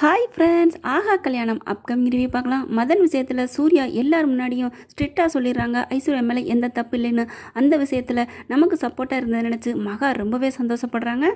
Hi friends ஆஹா கல்யாணம் upcoming review பார்க்கலாம். மதன் விஷயத்தில் சூர்யா எல்லார் முன்னாடியும் ஸ்ட்ரிக்டாக சொல்லிடுறாங்க. ஐஸ்வர்யா மேலே எந்த தப்பு இல்லைன்னு அந்த விஷயத்தில் நமக்கு சப்போர்ட்டாக இருந்தது நினச்சி மகா ரொம்பவே சந்தோஷப்படுறாங்க.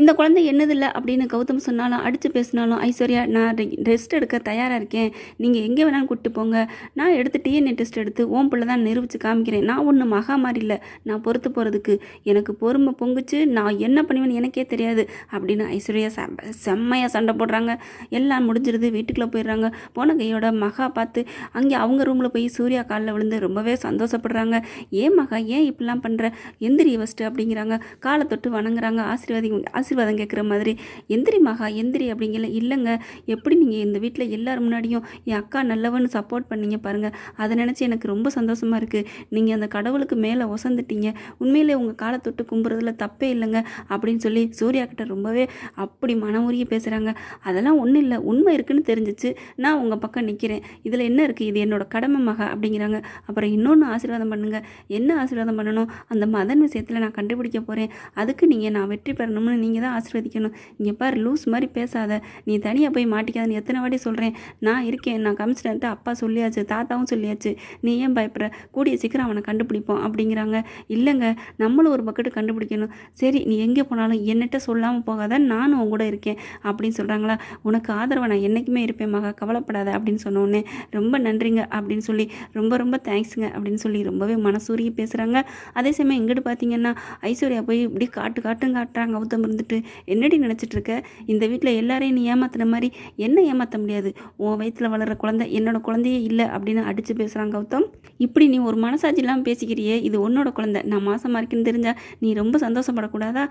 இந்த குழந்தை என்னதில்லை அப்படின்னு கௌதம் சொன்னாலும் அடித்து பேசினாலும் ஐஸ்வர்யா நான் ரெஸ்ட் எடுக்க தயாராக இருக்கேன். நீங்கள் எங்கே வேணாலும் கூப்பிட்டு போங்க. நான் எடுத்து டிஎன்ஏ டெஸ்ட் எடுத்து ஓம் பிள்ளை தான் நிரூபித்து காமிக்கிறேன். நான் ஒன்றும் மகா மாதிரி இல்லை. நான் பொறுத்து போகிறதுக்கு எனக்கு பொறுமை பொங்குச்சு. நான் என்ன பண்ணுவேன்னு எனக்கே தெரியாது அப்படின்னு ஐஸ்வர்யா செம்ம செம்மையாக சண்டை போடுறாங்க. எல்லாம் முடிஞ்சிருது வீட்டுக்குள்ளே போயிடுறாங்க. போன கையோட மகா பார்த்து அங்கே அவங்க ரூமில் போய் சூர்யா காலில் விழுந்து ரொம்பவே சந்தோஷப்படுறாங்க. ஏன் மகா ஏன் இப்படிலாம் பண்ணுற எந்திரி ஃபஸ்ட்டு அப்படிங்கிறாங்க. காலை தொட்டு வணங்குறாங்க. ஆசீர்வாதி ஆசீர்வாதம் கேட்குற மாதிரி. எந்திரி மகா எந்திரி அப்படிங்கல இல்லைங்க. எப்படி நீங்கள் இந்த வீட்டில் எல்லார் முன்னாடியும் என் அக்கா நல்லவன்னு சப்போர்ட் பண்ணீங்க பாருங்கள் அதை நினச்சி எனக்கு ரொம்ப சந்தோஷமாக இருக்குது நீங்கள் அந்த கடவுளுக்கு மேலே ஒசந்துட்டீங்க. உண்மையிலே உங்கள் காலை தொட்டு கும்புறதுல தப்பே இல்லைங்க. அப்படின்னு சொல்லி சூர்யா கிட்ட ரொம்பவே அப்படி மன உருகி பேசுகிறாங்க அதெல்லாம் ஒன்றும் இல்லை உண்மை இருக்குன்னு தெரிஞ்சிச்சு நான் உங்கள் பக்கம் நிற்கிறேன் இதில் என்ன இருக்குது இது என்னோட கடமை மகா அப்படிங்கிறாங்க. அப்புறம் இன்னொன்று ஆசீர்வாதம் பண்ணுங்கள் என்ன ஆசீர்வாதம் பண்ணணும்? அந்த மதன் விஷயத்தில் நான் கண்டுபிடிக்க போகிறேன் அதுக்கு நீங்கள் நான் வெற்றி பெறணும்னு நீங்கள் தான் ஆசீர்வதிக்கணும். இங்கே பாரு லூஸ் மாதிரி பேசாத. நீ தனியாக போய் மாட்டிக்காதன்னு எத்தனை வாட்டி சொல்கிறேன் நான் இருக்கேன் நான் கமிஷனர்கிட்ட அப்பா சொல்லியாச்சு தாத்தாவும் சொல்லியாச்சு. நீ ஏன் பயப்படுற? கூடிய சீக்கிரம் அவனை கண்டுபிடிப்போம் அப்படிங்கிறாங்க. இல்லைங்க நம்மளும் ஒரு பக்கெட்டு கண்டுபிடிக்கணும். சரி நீ எங்கே போனாலும் என்னட்ட சொல்லாமல் போகாத. நானும் உன் கூட இருக்கேன் அப்படின்னு சொல்கிறாங்களா உனக்கு ஆதரவை நான் என்றைக்குமே இருப்பேன் மகா. கவலைப்படாத அப்படின்னு சொன்னோடனே ரொம்ப நன்றிங்க அப்படின்னு சொல்லி ரொம்ப ரொம்ப தேங்க்ஸுங்க அப்படின்னு சொல்லி ரொம்பவே மனசூரிய பேசுகிறாங்க அதே சமயம் எங்கிட்டு பார்த்தீங்கன்னா ஐஸ்வர்யா போய் இப்படி காட்டு காட்டும் காட்டுறாங்க கௌதம் இருந்துட்டு. என்னடி நினச்சிட்டு இருக்க இந்த வீட்டில் எல்லாரையும் நீ ஏமாத்துன மாதிரி என்ன ஏமாற்ற முடியாது? உன் வயிற்றில் வளர்கிற குழந்தை என்னோட குழந்தையே இல்லை அப்படின்னு அடித்து பேசுகிறாங்க கௌதம் இப்படி நீ ஒரு மனசாட்சி இல்லாமல் பேசிக்கிறியே இது உன்னோட குழந்தை. நான் மாசமாக இருக்கேன்னு தெரிஞ்சா நீ ரொம்ப சந்தோஷப்படக்கூடாதா?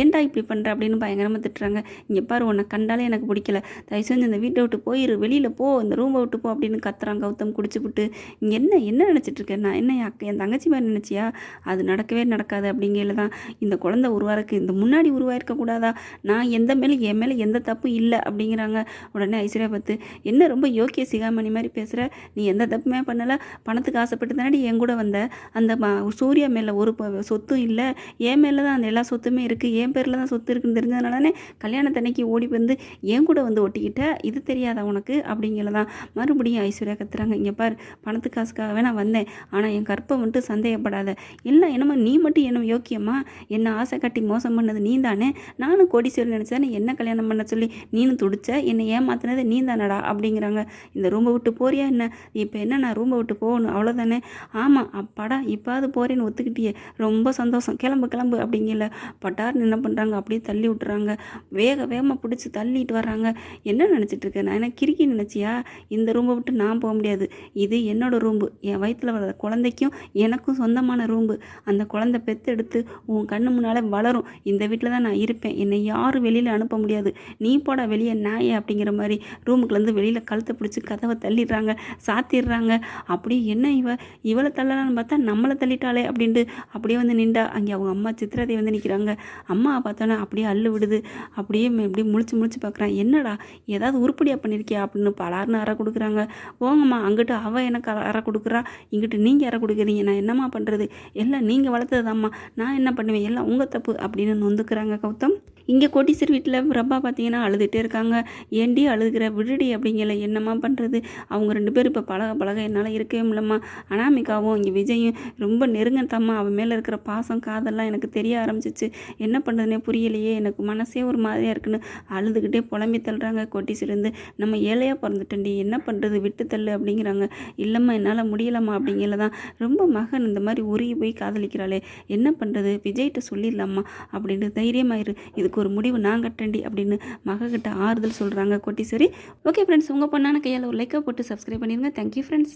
ஏன்டா இப்படி பண்ணுற அப்படின்னு பயங்கரமாக திட்டுறாங்க. இங்கே பாரு உன்னை கண்டாலே எனக்கு பிடிக்கல. தயவு செஞ்சு இந்த வீட்டை விட்டு போயிரு வெளியில் போ இந்த ரூமை விட்டு போ அப்படின்னு கத்துறான் கௌதம் குடிச்சுப்புட்டு. இங்கே என்ன என்ன நினச்சிட்டு இருக்கேன் நான் என்ன அக்கா என் தங்கச்சி மாதிரி நினச்சியா? அது நடக்கவே நடக்காது அப்படிங்கையில தான் இந்த குழந்தை உருவாருக்கு இந்த முன்னாடி உருவாயிருக்க கூடாதா? நான் எந்த மேலே என் மேலே எந்த தப்பும் இல்லை அப்படிங்கிறாங்க. உடனே ஐஸ்வர்யா பார்த்து என்ன ரொம்ப யோக்கிய சிகாமணி மாதிரி பேசுகிற நீ எந்த தப்புமே பண்ணலை. பணத்துக்கு ஆசைப்பட்டு தானடி என் கூட வந்த. அந்த சூர்யா மேலே ஒரு சொத்தும் இல்லை. என் மேலே தான் அந்த எல்லா சொத்துமே இருக்குது என் பேரில் தான் சொத்து இருக்குன்னு தெரிஞ்சதுனால கல்யாணத்தன்னைக்கு ஓடி வந்து என் கூட வந்து ஒட்டிக்கிட்ட இது தெரியாதா உனக்கு? அப்படிங்கிறதான். மறுபடியும் ஐஸ்வர்யா கத்துறாங்க இங்கே பார் பணத்து காசுக்காகவே நான் வந்தேன். ஆனால் என் கற்பை வந்துட்டு சந்தேகப்படாத. இல்லை என்னமோ நீ மட்டும் என்ன யோக்கியமா? என்ன ஆசை கட்டி மோசம் பண்ணது நீ தானே? நானும் கோடீஸ்வரன் நினச்சேன் என்ன கல்யாணம் பண்ண சொல்லி நீனும் துடிச்ச? என்னை ஏமாத்தினது நீ தானடா? அப்படிங்கிறாங்க. இந்த ரூமை விட்டு போறியா என்ன? இப்போ என்ன நான் ரூமை விட்டு போகணும்? அவ்வளோதானே ஆமாம் அப்பாடா இப்போ அது போகிறேன்னு ஒத்துக்கிட்டியே. ரொம்ப சந்தோஷம். கிளம்பு கிளம்பு அப்படிங்கல பட்டார்னு என்ன பண்ணுறாங்க அப்படியே தள்ளி விட்டுறாங்க. வேக வேகமாக பிடிச்சி தள்ளிட்டு வர்றாங்க. என்ன நினச்சிட்ருக்க நான் என்ன கிறுக்கி நினச்சியா? இந்த ரூமை விட்டு நான் போக முடியாது. இது என்னோடய ரூம்பு என் வயிற்றில் வர குழந்தைக்கும் எனக்கும் சொந்தமான ரூம்பு அந்த குழந்தை எடுத்து உன் கண்ணு முன்னால் வளரும். இந்த வீட்டில் தான் நான் இருப்பேன். என்னை யாரும் வெளியில் அனுப்ப முடியாது. நீ போட வெளியே நாயே அப்படிங்கிற மாதிரி ரூமுக்குலேருந்து வெளியில் கழுத்தை பிடிச்சி கதவை தள்ளிடுறாங்க சாத்திடுறாங்க. அப்படியே என்ன இவ? இவளை தள்ளலான்னு பார்த்தா நம்மளை தள்ளிட்டாளே அப்படின்ட்டு அப்படியே வந்து நின்றா. அங்கே அவங்க அம்மா சித்திரதை வந்து நிற்கிறாங்க அம்மா பார்த்தோன்னே அப்படியே அள்ளு விடுது. அப்படியே இப்படி முழிச்சு முழிச்சு பார்க்குறான். என்னடா ஏதாவது உருப்படியாக பண்ணியிருக்கியா அப்படின்னு பலார்னு அறை கொடுக்குறாங்க. போங்கம்மா அங்கிட்டு அவள் எனக்கு அற- அறை கொடுக்குறா. இங்கிட்டு நீங்கள் அற கொடுக்குறீங்க நான் என்னம்மா பண்ணுறது எல்லாம் நீங்கள் வளர்த்ததாம்மா நான் என்ன பண்ணுவேன்? எல்லாம் உங்கள் தப்பு அப்படின்னு நொந்துக்கிறாங்க கௌதம். இங்கே கோட்டீஸ்வர் வீட்டில் பிரபா பார்த்தீங்கன்னா அழுதுகிட்டே இருக்காங்க. ஏண்டி அழுதுகிற விடுடி அப்படிங்கல. என்னம்மா பண்ணுறது அவங்க ரெண்டு பேரும் இப்போ பழக பழக என்னால் இருக்கவே முடியலம்மா. அனாமிகாவும் இங்கே விஜயும் ரொம்ப நெருங்கத்தம்மா. அவன் மேலே இருக்கிற பாசம் காதெல்லாம் எனக்கு தெரிய ஆரம்பிச்சிச்சு. என்ன பண்ணுறதுனே புரியலையே. எனக்கு மனசே ஒரு மாதிரியாக இருக்குன்னு அழுதுகிட்டே புலம்பி தள்ளுறாங்க கோட்டீஸ்வருந்து நம்ம ஏழையாக பிறந்துட்டேன்டி. என்ன பண்ணுறது விட்டு தள்ளு அப்படிங்கிறாங்க. இல்லைம்மா என்னால் முடியலம்மா அப்படிங்கிறதான் ரொம்ப மகன் இந்த மாதிரி உருகி போய் காதலிக்கிறாளே. என்ன பண்ணுறது விஜய்கிட்ட சொல்லிடலாமா அப்படின்ட்டு தைரியமாயிரு. இதுக்கு ஒரு முடிவு நான் கட்டண்டி அப்படின்னு மகக்கிட்ட ஆறுதல் சொல்கிறாங்க கோட்டீஸ்வரி. ஓகே ஃப்ரெண்ட்ஸ் உங்கள் பொண்ணான கையால் ஒரு லைக்கை போட்டு சப்ஸ்கிரைப் பண்ணிடுங்க தேங்க்யூ ஃப்ரெண்ட்ஸ்